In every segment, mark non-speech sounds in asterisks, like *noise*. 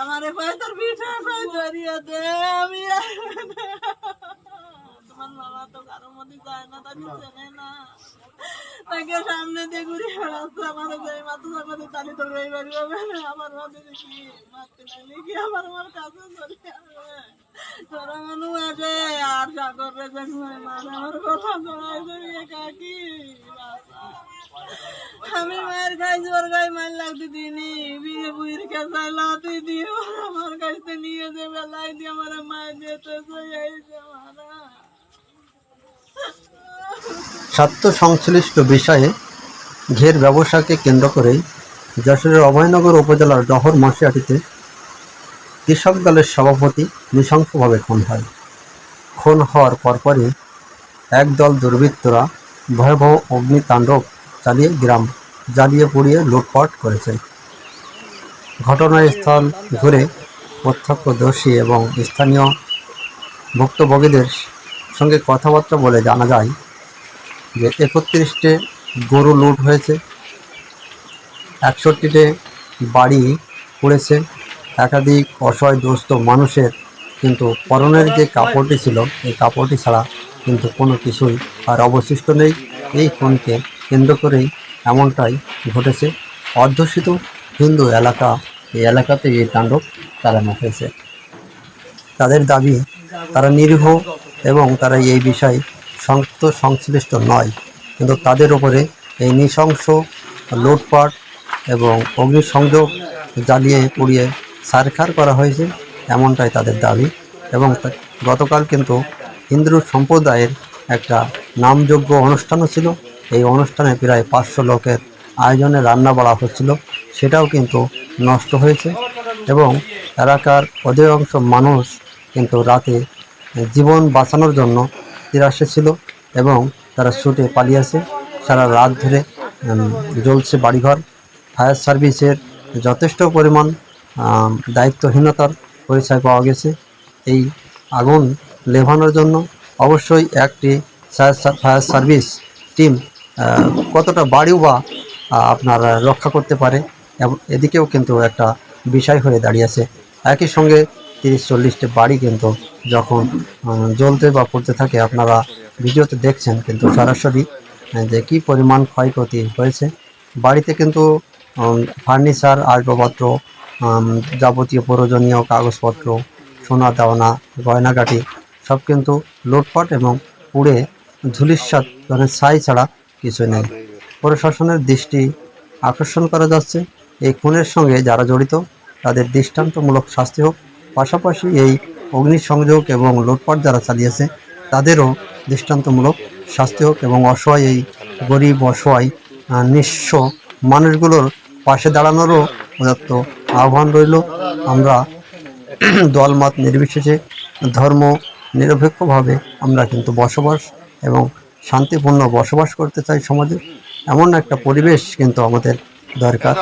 আমারে পায় তোর পিঠা পায় ধরিয়ে দে আমি তাকে সামনে দিয়ে ঘুরে বেড়াচ্ছে আমার মাথা হবে না, আমার মধ্যে দেখি, মারতে লাগলে কি আমার আমার কাছে চলে মানে কথা কাকি আমি মায়ের খাইছি ওর গায়ে মার লাগতে দিনি বিয়ে বুয়ের কাছে লাতি দিয়ে ওর আমার কাছে নিয়ে যে বেলায় দিয়ে আমার মায়ের যেতে চাইছে মারা। স্বার্থ সংশ্লিষ্ট বিষয়ে ঘের ব্যবসাকে কেন্দ্র করেই যশোরের অভয়নগর উপজেলার ডহর মশিয়াটিতে কৃষক দলের সভাপতি নৃশংসভাবে খুন হয়। খুন হওয়ার পরপরই একদল দুর্বৃত্তরা ভয়াবহ অগ্নিতাণ্ডব চালিয়ে গ্রাম জ্বালিয়ে পুড়িয়ে লুটপাট করেছে। ঘটনাস্থল ঘুরে প্রত্যক্ষদর্শী এবং স্থানীয় ভুক্তভোগীদের সঙ্গে কথাবার্তা বলে জানা যায় যে একত্রিশটে গরু লুট হয়েছে একষট্টিতে বাড়ি পড়েছে। একাধিক অসহায় দুস্থ মানুষের কিন্তু পরনের যে কাপড়টি ছিল, এই কাপড়টি ছাড়া কিন্তু কোনো কিছুই আর অবশিষ্ট নেই। এই খুনকে কেন্দ্র করেই এমনটাই ঘটেছে। অধ্যুষিত হিন্দু এলাকা, এই এলাকাতে এই তাণ্ডব চালানো হয়েছে। তাদের দাবি, তারা নিরীহ এবং তারা এই বিষয়ে সংযুক্ত সংশ্লিষ্ট নয়। কিন্তু তাদের উপরে এই নৃশংস লুটপাট এবং অগ্নিসংযোগ জ্বালিয়ে পুড়িয়ে সারখার করা হয়েছে এমনটাই তাদের দাবি। এবং গতকাল কিন্তু হিন্দু সম্প্রদায়ের একটা নামযোগ্য অনুষ্ঠানও ছিল। এই অনুষ্ঠানে প্রায় পাঁচশো লোকের আয়োজনে রান্না বাড়া হচ্ছিল। সেটাও কিন্তু নষ্ট হয়েছে। এবং এলাকার অধিকাংশ মানুষ কিন্তু রাতে জীবন বাঁচানোর জন্য তিরাশে ছিল এবং তারা ছুটে পালিয়েছে সারা রাত ধরে জ্বলছে বাড়িঘর। ফায়ার সার্ভিসের যথেষ্ট পরিমাণ দায়িত্বহীনতার পরিচয় পাওয়া গেছে। এই আগুন লেভানোর জন্য অবশ্যই একটি ফায়ার সার্ভিস টিম কতটা বাড়িও বা আপনার রক্ষা করতে পারে এদিকেও কিন্তু একটা বিষয় হয়ে দাঁড়িয়েছে একই সঙ্গে তিরিশ চল্লিশটি বাড়ি কিন্তু যখন জ্বলতে বা পড়তে থাকে, আপনারা ভিডিওতে দেখছেন কিন্তু সরাসরি যে কী পরিমাণ ক্ষয়ক্ষতি হয়েছে। বাড়িতে কিন্তু ফার্নিচার, আসবাবপত্র যাবতীয় প্রয়োজনীয় কাগজপত্র, সোনা, দাওনা, গয়নাগাটি সব কিন্তু লুটপাট এবং পুড়ে ধুলিস্বাদ মানে ছাই ছাড়া কিছু নেই। প্রশাসনের দৃষ্টি আকর্ষণ করা যাচ্ছে। এই খুনের সঙ্গে যারা জড়িত, তাদের দৃষ্টান্তমূলক শাস্তি হোক পাশাপাশি এই অগ্নিসংযোগ এবং লুটপাট যারা চালিয়েছে, তাদেরও দৃষ্টান্তমূলক শাস্তি হোক এবং অসহায় এই গরিব, অসহায় নিঃস্ব মানুষগুলোর পাশে দাঁড়ানোরও উদাত্ত আহ্বান রইল। আমরা *clears throat* দলমত নির্বিশেষে ধর্ম নিরপেক্ষভাবে আমরা কিন্তু বসবাস এবং শান্তিপূর্ণ বসবাস করতে চাই সমাজে। এমন একটা পরিবেশ কিন্তু আমাদের দরকার।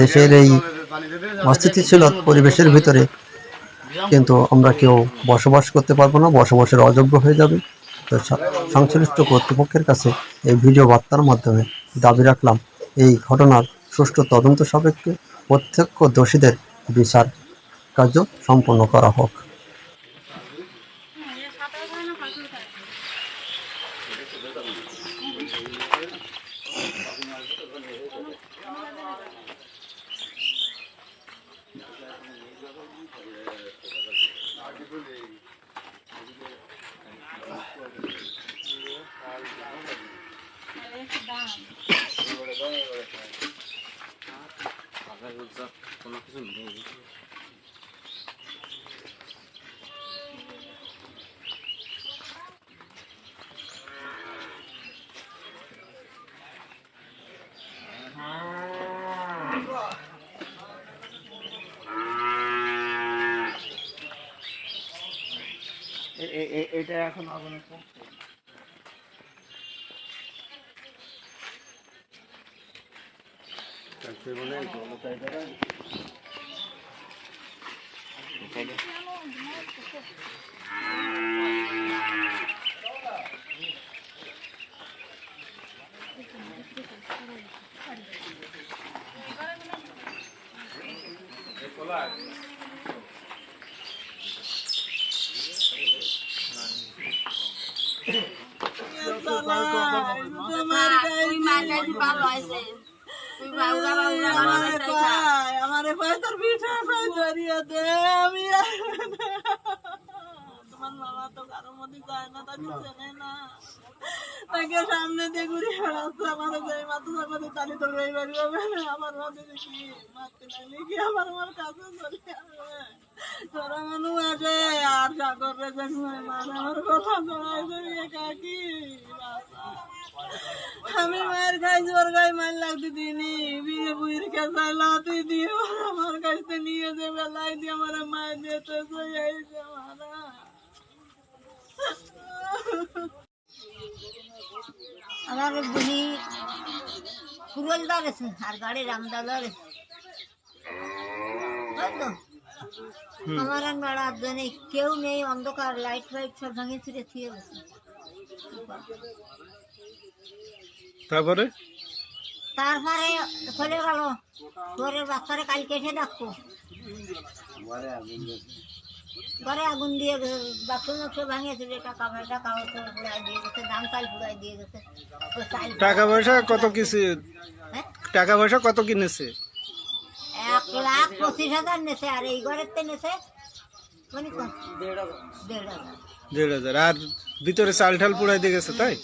দেশের এই অস্থিতিশীল পরিবেশের ভিতরে কিন্তু আমরা কেউ বসবাস করতে পারব না, বসবাসের অযোগ্য হয়ে যাবে। তো সংশ্লিষ্ট কর্তৃপক্ষের কাছে এই ভিডিও বার্তার মাধ্যমে দাবি রাখলাম, এই ঘটনার সুষ্ঠু তদন্ত সাপেক্ষে প্রত্যক্ষ দোষীদের বিচার কার্য সম্পন্ন করা হোক। Thank you. এটা এখন আগুনে তুই মার খাইছি ভালো আমারে তোর পিঠা ধরিয়ে দে, আমি তোমার মামা তো কারোর মধ্যে যায় না, তাকে চেনে না। তাকে সামনে দিয়ে ঘুরে বেড়াচ্ছে, আমারে যেই মাথা চাপাতে তালি তো হবে না। আমার মধ্যে দেখি, মারতে লাগলে কি আমার আমার কাছে চলে আসবে। তোরা মানুষ আছে, আর সাগর রে দেখবে, মানে আমার কথা শোনায় কাকি, বাবা। আমি মায়ের খাইছি ওর গায়ে মার লাগতে দিইনি বিয়ে বুয়ের কাছে লাতে দিয়ে ওর আমার কাছে নিয়ে যে বেলায় দিয়ে আমার মায়ের যেতে চাইছে মারা আমার বুড়ি কুরলদার আছে আর গাড়ি রামদাদার আছে বুঝলো? আমার আর বেড়ার জন্য কেউ নেই অন্ধকার লাইট ফাইট সব ভাঙে ছিঁড়ে থিয়ে গেছে তারপরে? তারপরে চলে গেল। তোরের বাচ্চারে কালকে এসে ডাকবো। ঘরে আগুন দিয়ে। বাথরুম একটু ভাঙিয়েছিল টাকা পয়সা কাগজ ফুড়াই দিয়ে গেছে দাম চাল ফুড়াই দিয়ে গেছে। টাকা পয়সা কত কিছু হ্যাঁ? টাকা পয়সা কত কিনেছে? এক লাখ পঁচিশ হাজার নেছে আর এই ঘরের তে নেছে মানে দেড় হাজার। দেড় হাজার। আর ভিতরে চাল ঠাল পুড়াই দিয়ে গেছে তাই?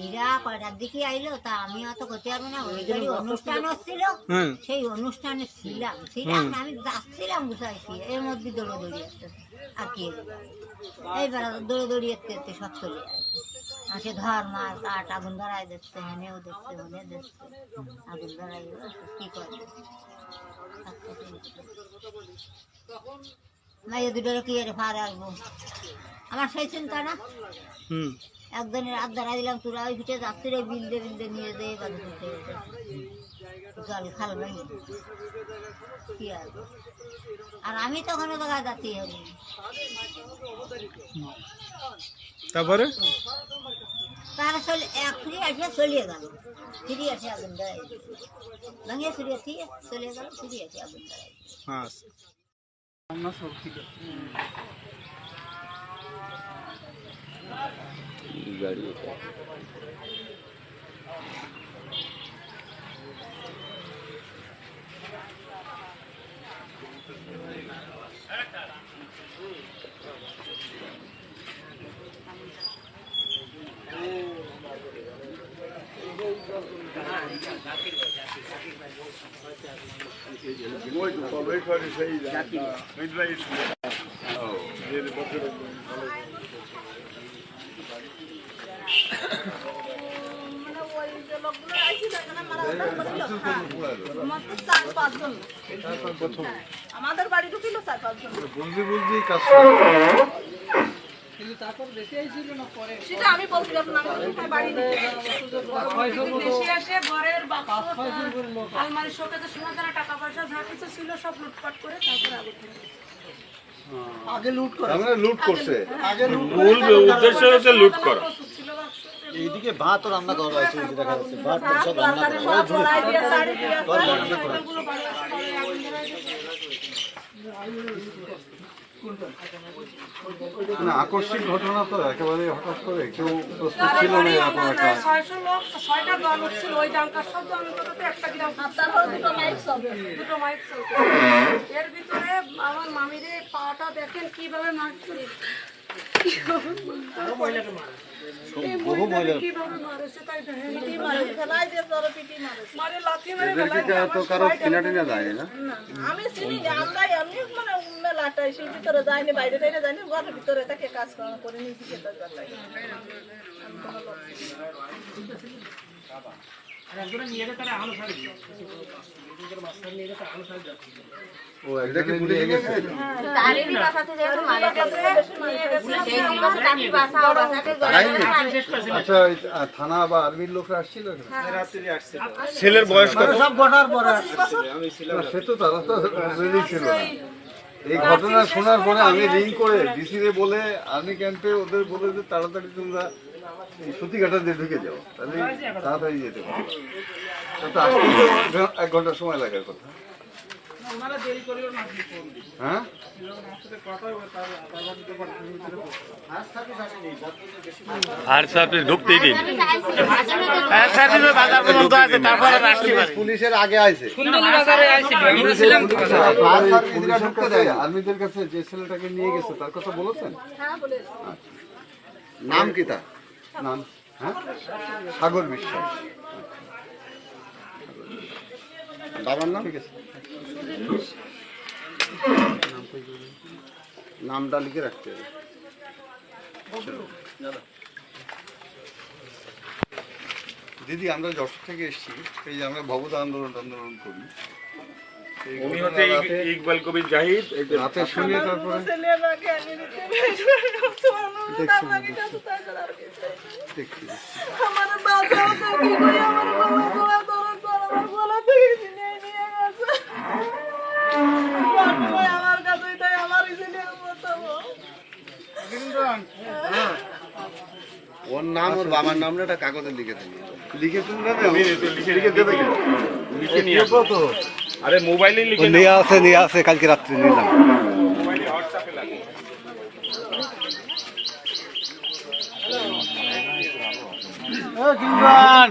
এরা কয়টার দিকে আইলো তা আমি অত করতে পারব না। ওই গাড়ি অনুষ্ঠান হচ্ছিল সেই অনুষ্ঠানে ছিলাম। ছিলাম না, আমি যাচ্ছিলাম বুঝাইছি এর মধ্যে দৌড়ে দৌড়িয়ে আর কি? এইবার দৌড়ে দৌড়িয়ে এতে এতে সব চলে আসে ধর মার কাঠ আগুন ধরাই হেনেও দিচ্ছে আগুন ধরাই কি করবে মাইয়ে দুটোর কি এর ফার আসব? আমার সেই চিন্তা না? হুম। একজনের হাত ধরা দিলাম তোরা ওই ফিটে যাচ্ছি রে বিলদে বিলদে নিয়ে যেয়ে বাড়ি ফিটে জল খাল ভেঙে কি আর? আমি তখন জায়গায় যাচ্ছি হরি তারপরে? তারা চলে এক ফিরে আসে চলিয়ে গেল। ফিরে আসে আগুন ধরাই ভেঙে ফিরে দিয়ে চলে গেল ফিরে আসে আগুন galinha. Muito, talvez pode sair da... Vem daí, senhor. Ele bateu... আমাদের বাড়ি ঢুকিল চার পাঁচজন। সেটা আমি আসে ঘরের শোকেতে সোনা দানা টাকা পয়সা যা কিছু ছিল সব লুটপাট করে তারপরে আগুন ধরে আমরা লুট করছে। মূল উদ্দেশ্য হচ্ছে লুট করা। এইদিকে ভাত রান্না করা হয়েছে দেখা যাচ্ছে ভাত সব রান্না করা মানে আকস্মিক ঘটনা তো একেবারে হঠাৎ করে কেউ প্রস্তুত ছিল না এরকম আমার একটা। ছয়শো লোক ছয়টা দল হচ্ছিল ওই ডাঙ্কার সব দলের একটা গ্রাম দুটো মাইক দুটো মাইক এর ভিতরে আমার মামিরে পাটা দেখেন কীভাবে মারছে। আমি চিনি আমরা এমনি মানে মেলাটাই সেই ভিতরে যাইনি বাইরে টাইরে যাইনি ঘরের ভিতরে থেকে কাজ করে নিজে খেতে ও গেছে? বাসাতে মারা গেছে সেই বাসাতে আচ্ছা থানা বা আর্মির লোকরা আসছিল এখানে? ছেলের বয়স কত? না, সে তো তারা তো রেডি ছিল। না এই ঘটনা শোনার পরে আমি রিং করে ডিসি রে বলে আর্মি ক্যাম্পে ওদের বলে যে তাড়াতাড়ি তোমরা এই সতীঘাটা দিয়ে ঢুকে যাও তাহলে তাড়াতাড়ি যেতে পারো। তা আসতে এক ঘণ্টা সময় লাগার কথা। হ্যাঁ? আর সাথে ঢুকতেই দিন। পুলিশের আগে আছে আর্মিদের কাছে যে ছেলেটাকে নিয়ে গেছে তার কথা বলেছেন? আচ্ছা। নাম কি তার? নাম? হ্যাঁ? সাগর বিশ্বাস। বাবার নাম? ঠিক আছে। নামটা লিখে রাখতে হবে। দিদি আমরা যশোর থেকে এসেছি। এই যে আমরা ভবতা আন্দোলন আন্দোলন করি। উনি হচ্ছে ইকবাল কবির জাহিদ। রাতে শুনে তারপরে আমার আমার গলা গলা আমার গলা থেকে নিয়ে গেছে আমার তাই আমার ছেলে ওর নাম ওর বাবার নামটা একটা কাগজে লিখে দেবে। লিখে তুমি দেবে। লিখে লিখে দেবে। লিখে নিয়ে। আরে মোবাইলে লিখে নাও। নিয়ে আসে নিয়ে আসে কালকে রাত্রে নিলাম তিন রান